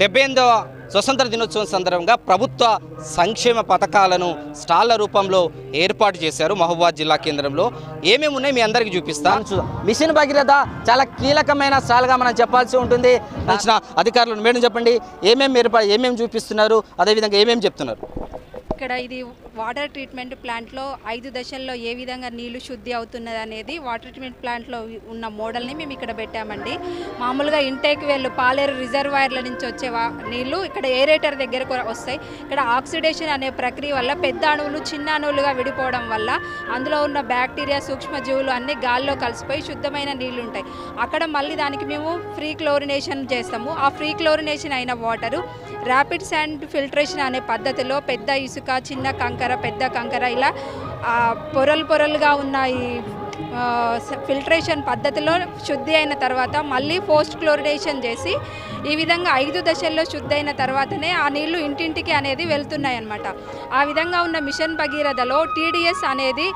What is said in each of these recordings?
డెబ్బై ఎనిమిదవ స్వతంత్ర దినోత్సవం సందర్భంగా ప్రభుత్వ సంక్షేమ పథకాలను స్టాళ్ళ రూపంలో ఏర్పాటు చేశారు మహబూబాద్ జిల్లా కేంద్రంలో. ఏమేమి ఉన్నాయి మీ అందరికీ చూపిస్తాను చూద్దాం మిషన్ భగీరథ చాలా కీలకమైన స్టాల్గా మనం చెప్పాల్సి ఉంటుంది. వచ్చిన అధికారులు మేడం చెప్పండి. ఏమేమి ఏర్పాటు ఏమేమి చూపిస్తున్నారు? అదేవిధంగా ఏమేమి చెప్తున్నారు? ఇక్కడ ఇది వాటర్ ట్రీట్మెంట్ ప్లాంట్లో ఐదు దశల్లో ఏ విధంగా నీళ్ళు శుద్ధి అవుతున్నది అనేది వాటర్ ట్రీట్మెంట్ ప్లాంట్లో ఉన్న మోడల్ని మేము ఇక్కడ పెట్టామండి. మామూలుగా ఇంటేక్ వెళ్ళు పాలేరు రిజర్వాయర్ల నుంచి వచ్చే వా- నీళ్ళు ఇక్కడ ఏరేటర్ దగ్గరకు వస్తాయి. ఇక్కడ ఆక్సిడేషన్ అనే ప్రక్రియ వల్ల పెద్ద అణువులు చిన్న అణువులుగా విడిపోవడం వల్ల అందులో ఉన్న బ్యాక్టీరియా సూక్ష్మజీవులు అన్నీ గాల్లో కలిసిపోయి శుద్ధమైన నీళ్ళు ఉంటాయి అక్కడ మళ్ళీ దానికి మేము ఫ్రీ క్లోరినేషన్ చేస్తాము. ఆ ఫ్రీ క్లోరినేషన్ అయిన వాటరు ర్యాపిడ్ శాండ్ ఫిల్టరేషన్ అనే పద్ధతిలో పెద్ద ఇసుక చిన్న కంకర పెద్ద కంకర ఇలా ఆ, పొరలు పొరలుగా ఉన్న ఈ ఫిల్టరేషన్ పద్ధతిలో శుద్ధి అయిన తర్వాత మళ్ళీ పోస్ట్ క్లోరినేషన్ చేసి ఈ విధంగా ఐదు దశల్లో శుద్ధి అయిన తర్వాతనే ఆ నీళ్ళు ఇంటింటికి అనేది వెళ్తున్నాయి అన్నమాట ఆ విధంగా ఉన్న మిషన్ భగీరథలో టీడీఎస్ అనేది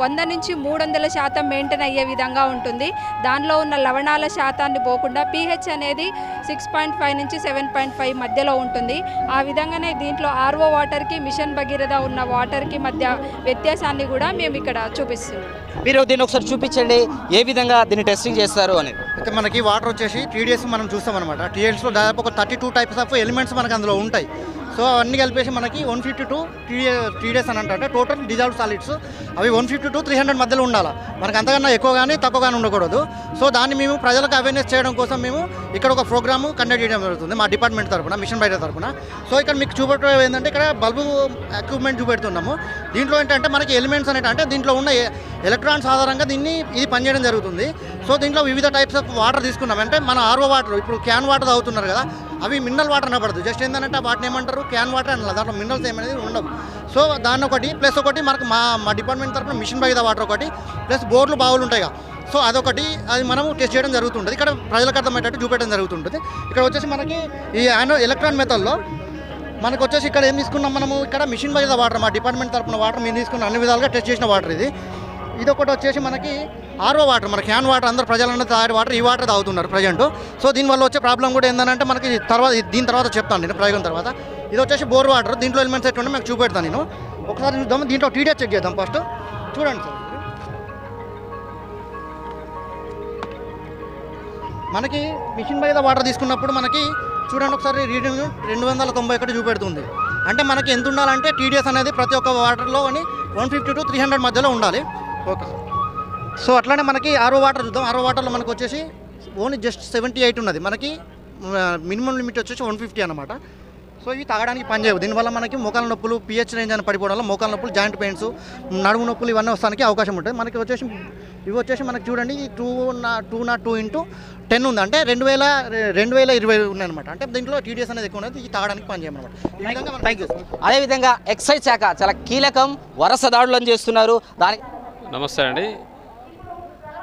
వంద నుంచి మూడు వందల శాతం మెయింటైన్ అయ్యే విధంగా ఉంటుంది. దానిలో ఉన్న లవణాల శాతాన్ని పోకుండా పీహెచ్ అనేది సిక్స్ పాయింట్ ఫైవ్ నుంచి సెవెన్ పాయింట్ ఫైవ్ మధ్యలో ఉంటుంది. ఆ విధంగానే దీంట్లో ఆర్ఓ వాటర్కి మిషన్ భగీరథ ఉన్న వాటర్కి మధ్య వ్యత్యాసాన్ని కూడా మేము ఇక్కడ చూపిస్తున్నాం. మీరు దీన్ని ఒకసారి చూపించండి ఏ విధంగా దీన్ని టెస్టింగ్ చేస్తారు అనేది. అయితే మనకి వాటర్ వచ్చేసి టీడీఎస్ మనం చూస్తాం అనమాట టీడీఎస్లో దాదాపు ఒక thirty two types of elements మనకి అందులో ఉంటాయి. సో అవన్నీ కలిపేసి మనకి వన్ ఫిఫ్టీ టూ టీడీఎస్ అని అంటే టోటల్ డిజాల్వ్ సాలిడ్స్ అవి one fifty to three hundred మధ్యలో ఉండాలి. మనకి అంతకన్నా ఎక్కువ కానీ తక్కువ కానీ ఉండకూడదు. సో దాన్ని మేము ప్రజలకు అవేర్నెస్ చేయడం కోసం మేము ఇక్కడ ఒక ప్రోగ్రాము కండక్ట్ చేయడం జరుగుతుంది మా డిపార్ట్మెంట్ తరపున మిషన్ బయట తరఫున సో ఇక్కడ మీకు చూపెట్టడం ఏంటంటే ఇక్కడ బల్బు ఎక్విప్మెంట్ చూపెడుతున్నాము. దీంట్లో ఏంటంటే మనకి ఎలిమెంట్స్ అనేటంటే అంటే దీంట్లో ఉన్న ఎలక్ట్రాన్స్ ఆధారంగా దీన్ని ఇది పనిచేయడం జరుగుతుంది. సో దీంట్లో వివిధ టైప్స్ ఆఫ్ వాటర్ తీసుకున్నాం. అంటే మన ఆర్ఓ వాటర్ ఇప్పుడు క్యాన్ వాటర్ తాగుతున్నారు కదా అవి మినరల్ వాటర్ అనబడదు. జస్ట్ ఏంటంటే వాటిని ఏమంటారు? క్యాన్ వాటర్ అనాలి. దాంట్లో మినరల్స్ ఏమనేది ఉండవు. సో దాన్ని ఒకటి ప్లస్ ఒకటి మనకు మా మా డిపార్ట్మెంట్ తరపున మిషన్ బైద వాటర్ ఒకటి ప్లస్ బోర్లు బావులు ఉంటాయి కదా సో అదొకటి అది మనం టెస్ట్ చేయడం జరుగుతుంటుంది. ఇక్కడ ప్రజలకు అర్థమయ్యేటట్టు చూపెట్టడం జరుగుతుంటుంది. ఇక్కడ వచ్చేసి మనకి ఈ యానో ఎలక్ట్రాన్ మెథడ్లో మనకు వచ్చేసి ఇక్కడ ఏం తీసుకున్నాం మనము? ఇక్కడ మిషన్ బైద వాటర్ మా డిపార్ట్మెంట్ తరపున వాటర్ మేము తీసుకున్న అన్ని విధాలుగా టెస్ట్ చేసిన వాటర్ ఇది. ఇదొకటి వచ్చేసి మనకి ఆర్ఓ వాటర్ మన క్యాన్ వాటర్ అందరు ప్రజలందరూ తాగే వాటర్ ఈ వాటర్ తాగుతున్నారు ప్రజెంట్ సో దీనివల్ల వచ్చే ప్రాబ్లం కూడా ఏంటంటే మనకి తర్వాత దీని తర్వాత చెప్తాను నేను ప్రయోగం తర్వాత. ఇది వచ్చేసి బోర్ వాటర్ దీంట్లో ఎలిమెంట్స్ ఎట్లా మీకు చూపెడతాను నేను. ఒకసారి చూద్దాం దీంట్లో టీడీఎస్ చెక్ చేద్దాం ఫస్ట్ చూడండి సార్. మనకి మిషన్ మీద వాటర్ తీసుకున్నప్పుడు మనకి చూడండి ఒకసారి రీడింగ్ రెండు వందల తొంభై ఒకటి చూపెడుతుంది. అంటే మనకి ఎంత ఉండాలంటే టీడీఎస్ అనేది ప్రతి ఒక్క వాటర్లో అని one fifty to three hundred మధ్యలో ఉండాలి. సో అట్లానే మనకి ఆరో వాటర్ చూద్దాం. ఆరో వాటర్లో మనకు వచ్చేసి ఓన్లీ జస్ట్ సెవెంటీ ఎయిట్ ఉన్నది. మనకి మినిమం లిమిట్ వచ్చేసి వన్ ఫిఫ్టీ అనమాట సో ఇవి తాగడానికి పనిచేయవు దీనివల్ల మనకి మోకాల నొప్పులు పిహెచ్ రేంజ్ అని పడిపోవడం వల్ల మోకాల నొప్పులు జాయింట్ పెయిన్స్ నడుము నొప్పులు ఇవన్నీ వస్తానికి అవకాశం ఉంటుంది. మనకి వచ్చేసి ఇవి వచ్చేసి మనకి చూడండి టూ నా టూ నా టూ ఇంటూ టెన్ ఉంది. అంటే రెండు వేల రెండు వేల ఇరవై ఉన్నాయన్నమాట అంటే దీంట్లో టీడీఎస్ అనేది ఎక్కువ ఉన్నది. ఇది తాగడానికి పనిచేయమన్నమాట ఈ విధంగా మనకి థ్యాంక్ యూ అదేవిధంగా ఎక్సైజ్ శాఖ చాలా కీలకం వరుస దాడులను చేస్తున్నారు. దానికి నమస్తే అండి.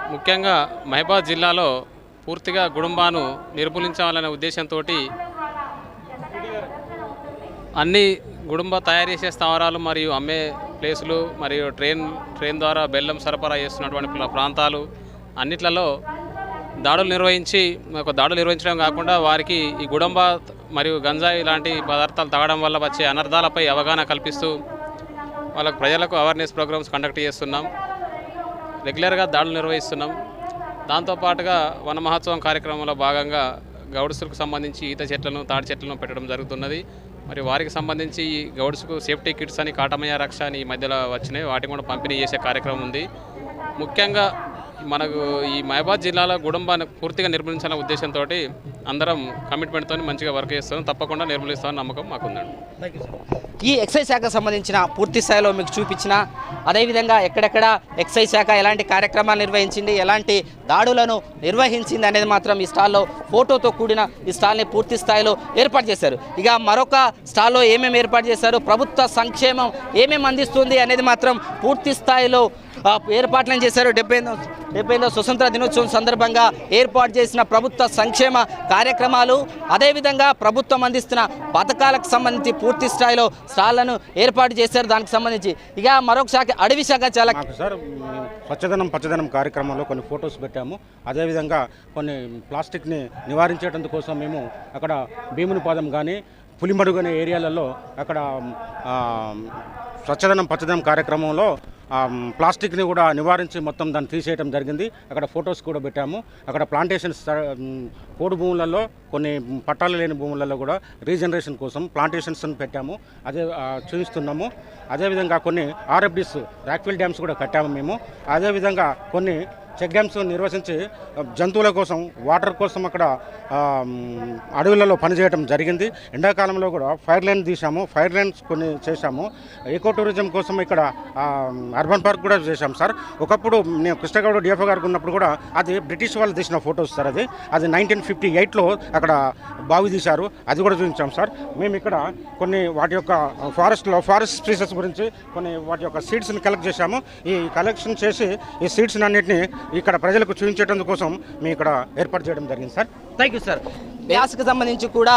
ముఖ్యంగా మహబాద్ జిల్లాలో పూర్తిగా గుడుంబాను నిర్మూలించాలనే ఉద్దేశంతో అన్ని గుడుంబ తయారు చేసే స్థావరాలు మరియు అమ్మే ప్లేసులు మరియు ట్రైన్ ట్రైన్ ద్వారా బెల్లం సరఫరా చేస్తున్నటువంటి ప్రాంతాలు అన్నిట్లలో దాడులు నిర్వహించి ఒక దాడులు నిర్వహించడం కాకుండా వారికి ఈ గుడంబ మరియు గంజాయి లాంటి పదార్థాలు తాగడం వల్ల వచ్చే అనర్థాలపై అవగాహన కల్పిస్తూ వాళ్ళకు ప్రజలకు అవేర్నెస్ ప్రోగ్రామ్స్ కండక్ట్ చేస్తున్నాం. రెగ్యులర్గా దాడులు నిర్వహిస్తున్నాం. దాంతోపాటుగా వన మహోత్సవం కార్యక్రమంలో భాగంగా గౌడ్సులకు సంబంధించి ఈత చెట్లను తాడి చెట్లను పెట్టడం జరుగుతున్నది. మరి వారికి సంబంధించి ఈ గౌడ్స్కు సేఫ్టీ కిట్స్ అని కాటమయ్య రక్ష అని ఈ మధ్యలో వచ్చినాయి. వాటిని కూడా పంపిణీ చేసే కార్యక్రమం ఉంది. ముఖ్యంగా మనకు ఈ మహబాద్ జిల్లాలో గుడంబాన్ని పూర్తిగా నిర్మించాలనే ఉద్దేశంతో అందరం కమిట్మెంట్తో మంచిగా వర్క్ చేస్తాం తప్పకుండా నిర్మూలిస్తామని నమ్మకం మాకుందండి. ఈ ఎక్సైజ్ శాఖకు సంబంధించిన పూర్తి స్థాయిలో మీకు చూపించిన అదేవిధంగా ఎక్కడెక్కడ ఎక్సైజ్ శాఖ ఎలాంటి కార్యక్రమాలు నిర్వహించింది ఎలాంటి దాడులను నిర్వహించింది అనేది మాత్రం ఈ స్టాల్లో ఫోటోతో కూడిన ఈ స్టాల్ని పూర్తి స్థాయిలో ఏర్పాటు చేశారు. ఇక మరొక స్టాల్లో ఏమేమి ఏర్పాటు చేశారు ప్రభుత్వ సంక్షేమం ఏమేమి అందిస్తుంది అనేది మాత్రం పూర్తి స్థాయిలో ఏర్పాట్లను చేశారు. డెబ్బై ఎనిమిదో డెబ్బై ఎనిమిదో స్వతంత్ర దినోత్సవం సందర్భంగా ఏర్పాటు చేసిన ప్రభుత్వ సంక్షేమ కార్యక్రమాలు అదేవిధంగా ప్రభుత్వం అందిస్తున్న పథకాలకు సంబంధించి పూర్తి స్థాయిలో స్టాళ్ళను ఏర్పాటు చేశారు. దానికి సంబంధించి ఇక మరొక శాఖ అడవి శాఖ చాలా సార్ పచ్చదనం పచ్చదనం కార్యక్రమంలో కొన్ని ఫొటోస్ పెట్టాము. అదేవిధంగా కొన్ని ప్లాస్టిక్ని నివారించేటందుకు కోసం మేము అక్కడ భీముని పాదం కానీ పులిమడుగు అనే ఏరియాలలో అక్కడ స్వచ్ఛదనం పచ్చదనం కార్యక్రమంలో ప్లాస్టిక్ని కూడా నివారించి మొత్తం దాన్ని తీసేయడం జరిగింది. అక్కడ ఫొటోస్ కూడా పెట్టాము. అక్కడ ప్లాంటేషన్స్ పోడు భూములలో కొన్ని పట్టాలు లేని భూములలో కూడా రీజనరేషన్ కోసం ప్లాంటేషన్స్ పెట్టాము. అదే చూపిస్తున్నాము. అదేవిధంగా కొన్ని ఆర్ఎఫ్డిస్ రాక్ఫిల్ డ్యామ్స్ కూడా కట్టాము మేము. అదేవిధంగా కొన్ని చెక్ డ్యామ్స్ నిర్వహించి జంతువుల కోసం వాటర్ కోసం అక్కడ అడవులలో పనిచేయడం జరిగింది. ఎండాకాలంలో కూడా ఫైర్ లైన్ తీసాము ఫైర్ లైన్స్ కొన్ని చేశాము. ఎకో టూరిజం కోసం ఇక్కడ అర్బన్ పార్క్ కూడా చేశాం సార్. ఒకప్పుడు నేను కృష్ణగౌడ డిఎఫ్ఓ గారికి ఉన్నప్పుడు కూడా అది బ్రిటిష్ వాళ్ళు తీసిన ఫొటోస్ సార్ అది. అది నైన్టీన్ ఫిఫ్టీ ఎయిట్లో అక్కడ బావి తీశారు. అది కూడా చూపించాం సార్. మేము ఇక్కడ కొన్ని వాటి యొక్క ఫారెస్ట్లో ఫారెస్ట్ స్పీసెస్ గురించి కొన్ని వాటి యొక్క సీడ్స్ని కలెక్ట్ చేశాము. ఈ కలెక్షన్ చేసి ఈ సీడ్స్ని అన్నింటినీ ఇక్కడ ప్రజలకు చూపించడం కోసం మేము ఇక్కడ ఏర్పాటు చేయడం జరిగింది సార్. Thank you sir. గ్యాస్కి సంబంధించి కూడా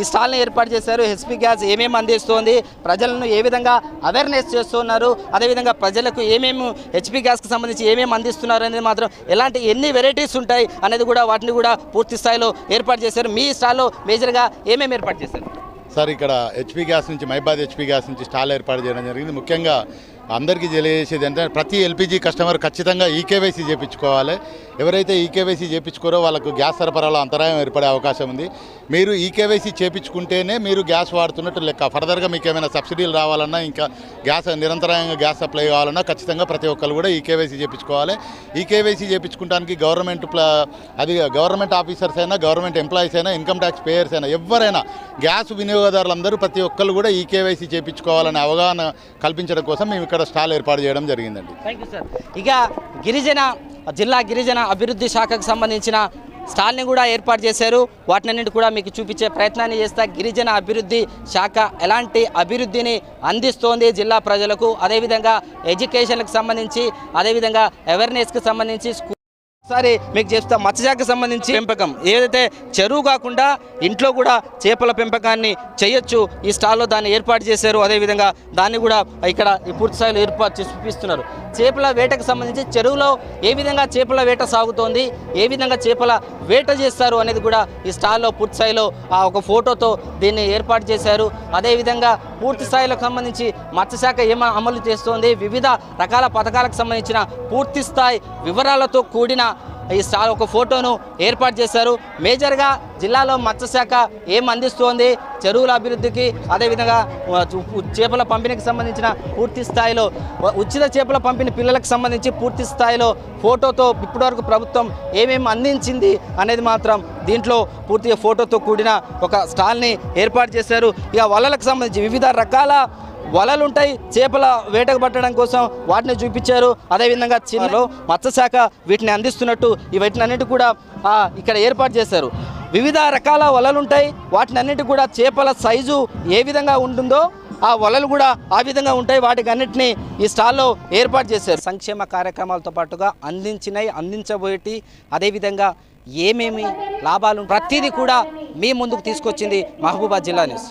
ఈ స్టాల్ని ఏర్పాటు చేశారు. హెచ్పి గ్యాస్ ఏమేమి అందిస్తోంది ప్రజలను ఏ విధంగా అవేర్నెస్ చేస్తున్నారు అదేవిధంగా ప్రజలకు ఏమేమి హెచ్పి గ్యాస్కి సంబంధించి ఏమేమి అందిస్తున్నారు అనేది మాత్రం ఎలాంటి ఎన్ని వెరైటీస్ ఉంటాయి అనేది కూడా వాటిని కూడా పూర్తి స్థాయిలో ఏర్పాటు చేశారు. మీ స్టాల్లో మేజర్గా ఏమేమి ఏర్పాటు చేశారు? సార్ ఇక్కడ హెచ్పి గ్యాస్ నుంచి మైబాద్ హెచ్పి గ్యాస్ నుంచి స్టాల్ ఏర్పాటు చేయడం జరిగింది. ముఖ్యంగా అందరికీ తెలియజేసేది అంటే ప్రతి ఎల్పిజి కస్టమర్ ఖచ్చితంగా ఈకేవైసీ చేయించుకోవాలి ఎవరైతే ఈకేవైసీ చేయించుకోరో వాళ్ళకు గ్యాస్ సరఫరాలో అంతరాయం ఏర్పడే అవకాశం ఉంది. మీరు ఈకేవైసీ చేయించుకుంటేనే మీరు గ్యాస్ వాడుతున్నట్టు లెక్క. ఫర్దర్గా మీకు ఏమైనా సబ్సిడీలు రావాలన్నా ఇంకా గ్యాస్ నిరంతరాయంగా గ్యాస్ సప్లై కావాలన్నా ఖచ్చితంగా ప్రతి ఒక్కరు కూడా ఈకేవైసీ చేయించుకోవాలి ఈకేవైసీ చేయించుకోవడానికి గవర్నమెంట్ అది గవర్నమెంట్ ఆఫీసర్స్ అయినా గవర్నమెంట్ ఎంప్లాయీస్ అయినా ఇన్కమ్ ట్యాక్స్ పేయర్స్ అయినా ఎవరైనా గ్యాస్ వినియోగదారులందరూ ప్రతి ఒక్కరు కూడా ఈకేవైసీ చేయించుకోవాలనే అవగాహన కల్పించడం కోసం మేము ఇక్కడ స్టాల్ ఏర్పాటు చేయడం జరిగిందండి. థ్యాంక్ సార్ ఇక గిరిజన జిల్లా గిరిజన అభివృద్ధి శాఖకు సంబంధించిన స్టాల్ని కూడా ఏర్పాటు చేశారు. వాటినన్నింటి కూడా మీకు చూపించే ప్రయత్నాన్ని చేస్తా గిరిజన అభివృద్ధి శాఖ ఎలాంటి అభివృద్ధిని అందిస్తోంది జిల్లా ప్రజలకు? అదేవిధంగా ఎడ్యుకేషన్కి సంబంధించి అదేవిధంగా అవేర్నెస్కి సంబంధించి ఒకసారి మీకు చెప్తా. మత్స్యశాఖకు సంబంధించి పెంపకం. ఏదైతే చెరువు కాకుండా ఇంట్లో కూడా చేపల పెంపకాన్ని చేయొచ్చు ఈ స్టాల్లో దాన్ని ఏర్పాటు చేశారు. అదేవిధంగా దాన్ని కూడా ఇక్కడ ఈ పూర్తి స్థాయిలో ఏర్పాటు చేసి చూపిస్తున్నారు. చేపల వేటకు సంబంధించి చెరువులో ఏ విధంగా చేపల వేట సాగుతోంది ఏ విధంగా చేపల వేట చేస్తారు అనేది కూడా ఈ స్టాల్లో పూర్తి స్థాయిలో ఆ ఒక ఫోటోతో దీన్ని ఏర్పాటు చేశారు. అదేవిధంగా పూర్తి స్థాయిలకు సంబంధించి మత్స్యశాఖ ఏమ అమలు చేస్తోంది? వివిధ రకాల పథకాలకు సంబంధించిన పూర్తి స్థాయి వివరాలతో కూడిన ఈ స్టాల్ ఒక ఫోటోను ఏర్పాటు చేశారు. మేజర్గా జిల్లాలో మత్స్యశాఖ ఏం అందిస్తోంది? చెరువుల అభివృద్ధికి అదేవిధంగా చేపల పంపిణీకి సంబంధించిన పూర్తి స్థాయిలో ఉచిత చేపల పంపిణీ పిల్లలకు సంబంధించి పూర్తి స్థాయిలో ఫోటోతో ఇప్పటివరకు ప్రభుత్వం ఏమేమి అందించింది అనేది మాత్రం దీంట్లో పూర్తిగా ఫోటోతో కూడిన ఒక స్టాల్ని ఏర్పాటు చేశారు. ఇక వలలకు సంబంధించి వివిధ రకాల వలలు ఉంటాయి చేపల వేటకు పట్టడం కోసం వాటిని చూపించారు. అదేవిధంగా చిన్నలో మత్స్యశాఖ వీటిని అందిస్తున్నట్టు వీటిని వీటినన్నిటి కూడా ఇక్కడ ఏర్పాటు చేశారు. వివిధ రకాల వలలు ఉంటాయి వాటిని అన్నిటి కూడా చేపల సైజు ఏ విధంగా ఉంటుందో ఆ వలలు కూడా ఆ విధంగా ఉంటాయి. వాటికి అన్నింటినీ ఈ స్టాల్లో ఏర్పాటు చేశారు. సంక్షేమ కార్యక్రమాలతో పాటుగా అందించినవి అందించబోయేటి అదేవిధంగా ఏమేమి లాభాలు ప్రతిదీ కూడా మీ ముందుకు తీసుకొచ్చింది మహబూబాద్ జిల్లా న్యూస్.